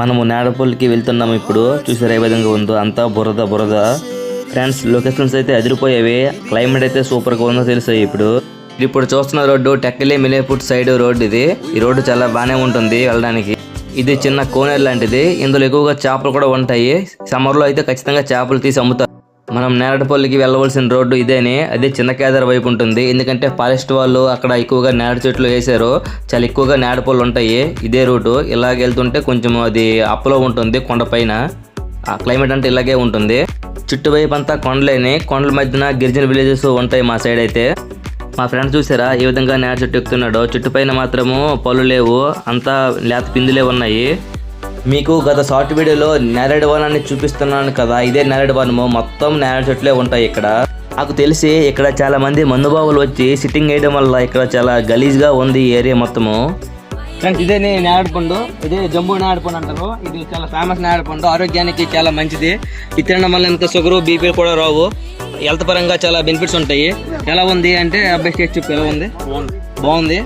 మనము నేడపల్లికి వెళ్తున్నాము ఇప్పుడు. చూసారు ఏ విధంగా ఉందో? అంతా బురద బురద. ఫ్రెండ్స్ లొకేషన్స్ అయితే అదిరిపోయేవి. క్లైమేట్ అయితే సూపర్గా ఉందో తెలుసాయి ఇప్పుడు? ఇప్పుడు చూస్తున్న రోడ్డు టెక్కలి మిలేపుట్ సైడ్ రోడ్డు ఇది. ఈ రోడ్డు చాలా బాగానే ఉంటుంది వెళ్ళడానికి. ఇది చిన్న కోనేరు లాంటిది. ఇందులో ఎక్కువగా చేపలు కూడా ఉంటాయి. సమ్మర్లో అయితే ఖచ్చితంగా చేపలు తీసి అమ్ముతారు. మనం నేరడపల్లికి వెళ్ళవలసిన రోడ్డు ఇదేనే. అదే చిన్న కేదార్ వైపు ఉంటుంది. ఎందుకంటే ఫారెస్ట్ వాళ్ళు అక్కడ ఎక్కువగా నేడ చెట్లు వేశారు. చాలా ఎక్కువగా నేడపల్లు ఉంటాయి. ఇదే రూటు. ఇలాగ వెళ్తుంటే కొంచెం అది అప్పలో ఉంటుంది కొండపైన. ఆ క్లైమేట్ అంటే ఇలాగే ఉంటుంది. చుట్టువైపు అంతా కొండలేని. కొండల మధ్యన గిరిజన విలేజెస్ ఉంటాయి మా సైడ్ అయితే. మా ఫ్రెండ్ చూసారా? ఏ విధంగా నేర చెట్టు ఎక్కుతున్నాడో? చుట్టుపైన మాత్రము పళ్ళు లేవు. అంతా లేత పిందులే ఉన్నాయి. మీకు గత షార్ట్ వీడియోలో నేరేడు వనాన్ని చూపిస్తున్నాను కదా ఇదే నేరేడు వనము. మొత్తం నేరేడు చెట్లే ఉంటాయి ఇక్కడ. నాకు తెలిసి ఇక్కడ చాలా మంది మందుబాబులు వచ్చి సిట్టింగ్ వేయడం వల్ల ఇక్కడ చాలా గలీజ్గా ఉంది ఈ ఏరియా మొత్తము. ఫ్రెండ్స్ ఇదే నేరేడు పండు. ఇదే జంబూ నేరేడు పండు అంటారు. ఇది చాలా ఫేమస్ నేరేడు పండు. ఆరోగ్యానికి చాలా మంచిది. ఇది తినడం వల్ల ఎంత షుగరు బీపీలు కూడా రావు. హెల్త్ పరంగా చాలా బెనిఫిట్స్ ఉంటాయి. ఎలా ఉంది అంటే అబ్బాయి చెప్పు ఎలా ఉంది? బాగుంది.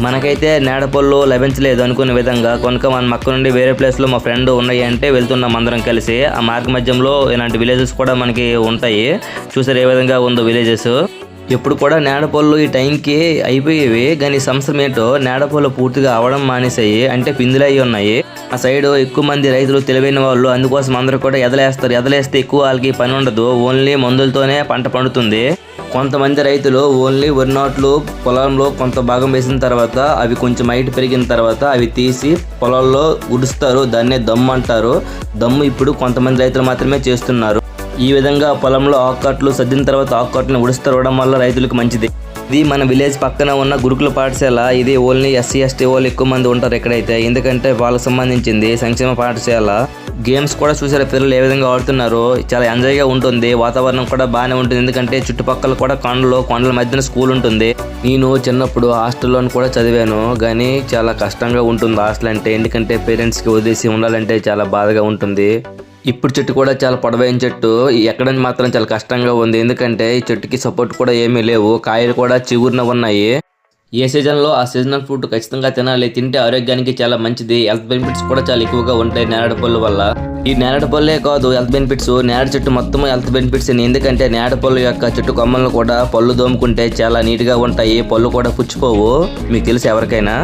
మనకైతే నేడపళ్ళు లభించలేదు అనుకునే విధంగా కనుక మన మక్క నుండి వేరే ప్లేస్లో మా ఫ్రెండ్ ఉన్నాయి అంటే వెళ్తున్నాం అందరం కలిసి. ఆ మార్గ మధ్యంలో ఇలాంటి విలేజెస్ కూడా మనకి ఉంటాయి. చూసారు ఏ విధంగా ఉందో విలేజెస్ ఎప్పుడు కూడా నేడపళ్ళు ఈ టైంకి అయిపోయేవి కానీ సంవత్సరం ఏంటో నేడపళ్ళు పూర్తిగా అవడం మానేసాయి. అంటే పిందులయ్యి ఉన్నాయి. ఆ సైడ్ ఎక్కువ మంది రైతులు తెలివైన వాళ్ళు అందుకోసం అందరూ కూడా ఎదలేస్తారు. ఎదలేస్తే ఎక్కువ వాళ్ళకి పని ఉండదు. ఓన్లీ మందులతోనే పంట పండుతుంది. కొంతమంది రైతులు ఓన్లీ వరి నాట్లు పొలంలో కొంత భాగం వేసిన తర్వాత అవి కొంచెం హైట్ పెరిగిన తర్వాత అవి తీసి పొలాల్లో ఉడుస్తారు దాన్నే దమ్ము అంటారు. దమ్ము ఇప్పుడు కొంతమంది రైతులు మాత్రమే చేస్తున్నారు. ఈ విధంగా పొలంలో ఆకుకట్లు సర్దిన తర్వాత ఆకుకట్లను ఉడుస్తరవడం వల్ల రైతులకు మంచిది. ఇది మన విలేజ్ పక్కన ఉన్న గురుకుల పాఠశాల. ఇది ఓన్లీ ఎస్సీ ఎస్టీ వాళ్ళు ఎక్కువ మంది ఉంటారు ఎక్కడైతే ఎందుకంటే వాళ్ళకి సంబంధించింది సంక్షేమ పాఠశాల. గేమ్స్ కూడా చూసారు పిల్లలు ఏ విధంగా ఆడుతున్నారు. చాలా ఎంజాయ్గా ఉంటుంది. వాతావరణం కూడా బాగానే ఉంటుంది. ఎందుకంటే చుట్టుపక్కల కూడా కొండలు కొండల మధ్యన స్కూల్ ఉంటుంది. నేను చిన్నప్పుడు హాస్టల్లో కూడా చదివాను. కానీ చాలా కష్టంగా ఉంటుంది హాస్టల్ అంటే. ఎందుకంటే పేరెంట్స్కి వదిలేసి ఉండాలంటే చాలా బాధగా ఉంటుంది. ఇప్పుడు చెట్టు కూడా చాలా పొడవైన చెట్టు. ఎక్కడానికి మాత్రం చాలా కష్టంగా ఉంది. ఎందుకంటే ఈ చెట్టుకి సపోర్ట్ కూడా ఏమీ లేవు. కాయలు కూడా చిగురున ఉన్నాయి. ఏ సీజన్లో ఆ సీజనల్ ఫుడ్ ఖచ్చితంగా తినాలి తింటే ఆరోగ్యానికి చాలా మంచిది. హెల్త్ బెనిఫిట్స్ కూడా చాలా ఎక్కువగా ఉంటాయి నేరేడు పళ్ళు వల్ల. ఈ నేరేడు పళ్ళే కాదు హెల్త్ బెనిఫిట్స్ నేరేడు చెట్టు మొత్తం హెల్త్ బెనిఫిట్స్ ఎందుకంటే నేరేడు పళ్ళు యొక్క చెట్టు కొమ్మలను కూడా పళ్ళు దోముకుంటే చాలా నీట్గా ఉంటాయి. పళ్ళు కూడా పుచ్చిపోవు. మీకు తెలుసు ఎవరికైనా?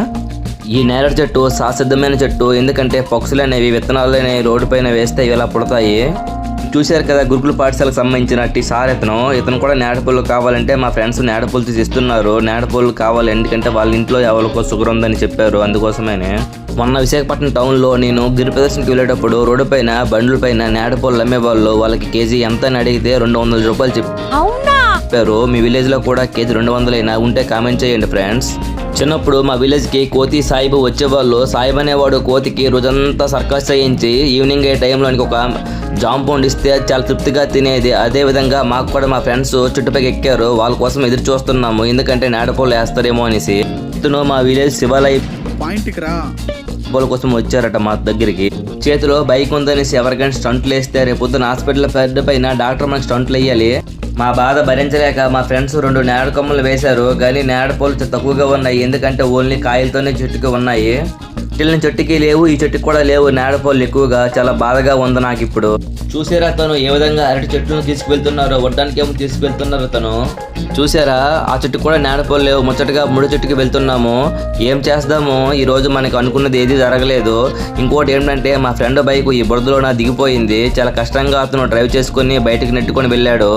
ఈ నేరడు చెట్టు శాశ్వతమైన చెట్టు ఎందుకంటే పక్షులు అనేవి విత్తనాలు అనేవి రోడ్డు పైన వేస్తే ఇవి ఇలా పుడతాయి. చూశారు కదా గురుకుల పాఠశాలకు సంబంధించిన టీ సార్ ఇతను. ఇతను కూడా నేడపళ్ళు కావాలంటే మా ఫ్రెండ్స్ నేడపళ్ళు తీసి ఇస్తున్నారు నేడపళ్ళు కావాలి ఎందుకంటే వాళ్ళ ఇంట్లో ఎవరికో షుగర్ ఉందని చెప్పారు. అందుకోసమేనే మొన్న విశాఖపట్నం టౌన్లో నేను గిరి ప్రదర్శనకి వెళ్ళేటప్పుడు రోడ్డు పైన బండ్ల పైన నేడపళ్ళు అమ్మేవాళ్ళు. వాళ్ళకి కేజీ ఎంత అని అడిగితే రెండు వందల రూపాయలు చెప్పారు. మీ విలేజ్లో కూడా కేజీ రెండు వందలైనా ఉంటే కామెంట్ చేయండి ఫ్రెండ్స్. చిన్నప్పుడు మా విలేజ్కి కోతి సాయిబు వచ్చేవాళ్ళు. సాయిబు అనేవాడు కోతికి రోజంతా సర్కస్ చేయించి ఈవినింగ్ అయ్యే టైంలో ఒక జాంపౌండ్ ఇస్తే చాలా తృప్తిగా తినేది. అదే విధంగా మాకు కూడా మా ఫ్రెండ్స్ చుట్టుపక్కల ఎక్కారు. వాళ్ళ కోసం ఎదురు చూస్తున్నాము. ఎందుకంటే నేడపోలు వేస్తారేమో అనేసి. ఇతను మా విలేజ్ శివాలయ పాయింట్కి రా. డబ్బుల కోసం వచ్చారట మా దగ్గరికి. చేతిలో బైక్ ఉందనేసి ఎవరికైనా స్టంట్లు వేస్తే రేపు పొద్దున హాస్పిటల్ పెద్ద పైన డాక్టర్ మనకి స్టంట్లు వేయాలి. మా బాధ భరించలేక మా ఫ్రెండ్స్ రెండు నేడ కొమ్మలు వేశారు. కానీ నేడ పూలు తక్కువగా ఉన్నాయి. ఎందుకంటే ఓన్లీ కాయలతోనే చెట్టుకి ఉన్నాయి. చెట్టిన చెట్టుకి లేవు ఈ చెట్టుకి కూడా లేవు. నేడ ఎక్కువగా. చాలా బాధగా ఉంది నాకు ఇప్పుడు చూసారా తను ఏ విధంగా అరటి చెట్టును తీసుకువెళ్తున్నారో? వడ్డానికి ఏమో తీసుకువెళ్తున్నారు తను. చూసారా? ఆ చెట్టు కూడా నేడపోలు లేవు. ముచ్చటగా ముడి చెట్టుకి వెళ్తున్నాము. ఏం చేస్తాము? ఈ రోజు మనకు అనుకున్నది ఏది జరగలేదు. ఇంకోటి ఏంటంటే మా ఫ్రెండ్ బైక్ ఈ బురదలో నా దిగిపోయింది. చాలా కష్టంగా అతను డ్రైవ్ చేసుకుని బయటకు నెట్టుకొని వెళ్ళాడు.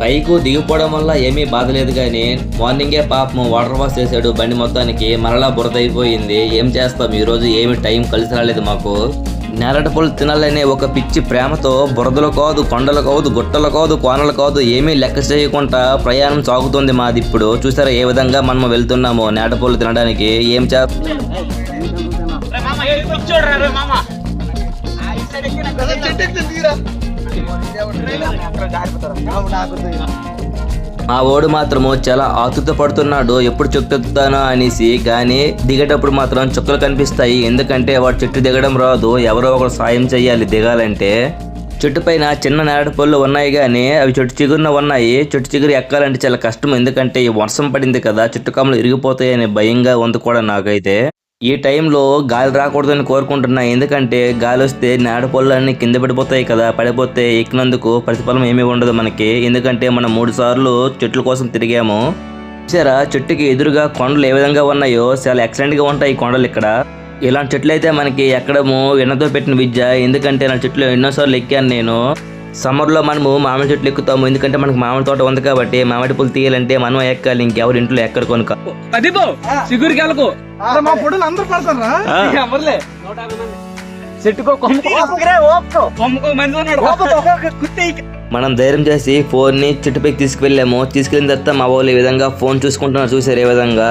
బైక్ దిగిపోవడం వల్ల ఏమీ బాధ లేదు కానీ మార్నింగే పాపం వాటర్ వాష్ చేశాడు. బండి మొత్తానికి మరలా బురద అయిపోయింది ఏం చేస్తాం? ఈ రోజు ఏమి టైం కలిసి రాలేదు మాకు. నేరట పళ్ళు తినాలనే ఒక పిచ్చి ప్రేమతో బురదలు కాదు కొండలు కాదు గుట్టలు కాదు కోనలు కాదు ఏమీ లెక్క చేయకుండా ప్రయాణం సాగుతుంది మాది ఇప్పుడు. చూసారా ఏ విధంగా మనం వెళ్తున్నామో నేట పళ్ళు తినడానికి. ఏం చే మా ఓడు మాత్రము చాలా ఆతృత పడుతున్నాడు. ఎప్పుడు చుక్కుతానో అనేసి కానీ దిగేటప్పుడు మాత్రం చుక్కలు కనిపిస్తాయి. ఎందుకంటే వాడు చెట్టు దిగడం రాదు. ఎవరో ఒకరు సాయం చేయాలి దిగాలంటే. చెట్టు పైన చిన్న నేరడు పళ్ళు ఉన్నాయి కానీ అవి చెట్టు చిగురున ఉన్నాయి. చెట్టు చిగురు ఎక్కాలంటే చాలా కష్టం. ఎందుకంటే ఈ వర్షం పడింది కదా చెట్టు కమ్మలు ఇరిగిపోతాయని భయంగా ఉంది కూడా నాకైతే. ఈ టైంలో గాలి రాకూడదని కోరుకుంటున్నా. ఎందుకంటే గాలి వస్తే నాడ పొలాలన్నీ కింద పడిపోతాయి కదా. పడిపోతే ఎక్కినందుకు ప్రతిఫలం ఏమీ ఉండదు మనకి. ఎందుకంటే మనం మూడు సార్లు చెట్ల కోసం తిరిగాము. చూసారా? చెట్టుకి ఎదురుగా కొండలు ఏ విధంగా ఉన్నాయో చాలా ఎక్సలెంట్గా ఉంటాయి కొండలు ఇక్కడ. ఇలాంటి చెట్లు అయితే మనకి ఎక్కడము ఎన్నతో పెట్టిన విద్య. ఎందుకంటే నా చెట్లు ఎన్నోసార్లు ఎక్కాను నేను. సమ్మర్లో మనము మామిడి చెట్లు ఎక్కుతాము. ఎందుకంటే మనకి మామిడి తోట ఉంది కాబట్టి మామిడి పూలు తీయాలంటే మనం ఎక్కాలి ఇంకెవరి ఇంట్లో ఎక్కరు కొనుక. సిగురికి వెళ్ళకు మనం ధైర్యం చేసి ఫోన్ని చెట్టుపైకి తీసుకువెళ్ళాము. తీసుకెళ్ళిన తర్వాత మా వాళ్ళు ఈ విధంగా ఫోన్ చూసుకుంటున్నారు చూసారు ఏ విధంగా?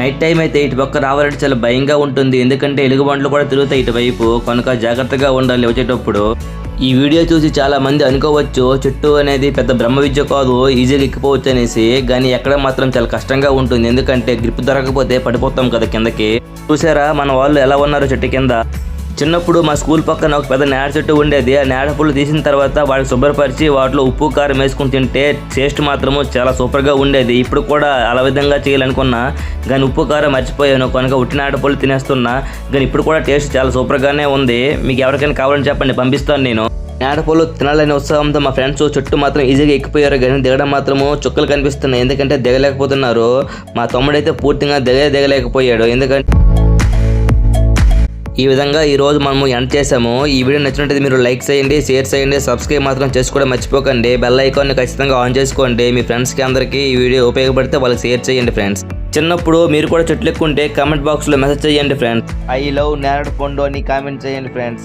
నైట్ టైం అయితే ఇటు పక్క రావాలంటే చాలా భయంగా ఉంటుంది. ఎందుకంటే ఎలుగుబంట్లు కూడా తిరుగుతాయి ఇటువైపు. కనుక జాగ్రత్తగా ఉండాలి వచ్చేటప్పుడు. ఈ వీడియో చూసి చాలా మంది అనుకోవచ్చు చెట్టు అనేది పెద్ద బ్రహ్మ విద్య కాదు ఈజీగా ఎక్కిపోవచ్చు అనేసి. కానీ ఎక్కడ మాత్రం చాలా కష్టంగా ఉంటుంది. ఎందుకంటే గ్రిప్ దొరకకపోతే పడిపోతాం కదా కిందకి. చూసారా మన వాళ్ళు ఎలా ఉన్నారు చెట్టు కింద? చిన్నప్పుడు మా స్కూల్ పక్కన ఒక పెద్ద నేడ చెట్టు ఉండేది. ఆ నేడ పుల్లు తీసిన తర్వాత వాటిని శుభ్రపరిచి వాటిలో ఉప్పు కారం వేసుకుని తింటే టేస్ట్ మాత్రము చాలా సూపర్గా ఉండేది. ఇప్పుడు కూడా అలా విధంగా చేయాలనుకున్నా కానీ ఉప్పు కారం మర్చిపోయాను. కనుక ఉట్టి నేడ పుల్లు తినేస్తున్నా కానీ ఇప్పుడు కూడా టేస్ట్ చాలా సూపర్గానే ఉంది. మీకు ఎవరికైనా కావాలని చెప్పండి పంపిస్తాను నేను. నేడపూలు తినాలనే ఉత్సాహంతో మా ఫ్రెండ్స్ చుట్టూ మాత్రం ఈజీగా ఎక్కిపోయారు. కానీ దిగడం మాత్రము చుక్కలు కనిపిస్తున్నాయి. ఎందుకంటే దిగలేకపోతున్నారు. మా తమ్ముడైతే పూర్తిగా దిగే దిగలేకపోయాడు. ఎందుకంటే ఈ విధంగా ఈరోజు మనము ఎండ్ చేసాము ఈ వీడియో నచ్చినట్లయితే మీరు లైక్ చేయండి షేర్ చేయండి సబ్స్క్రైబ్ మాత్రం చేసుకోవడం మర్చిపోకండి. బెల్ ఐకాన్ని ఖచ్చితంగా ఆన్ చేసుకోండి. మీ ఫ్రెండ్స్కి అందరికీ ఈ వీడియో ఉపయోగపడితే వాళ్ళకి షేర్ చేయండి ఫ్రెండ్స్. చిన్నప్పుడు మీరు కూడా చెట్లు ఎక్కుంటే కామెంట్ బాక్స్లో మెసేజ్ చేయండి ఫ్రెండ్స్. ఐ లవ్ నేరడ్ పండు అని కామెంట్ చేయండి ఫ్రెండ్స్.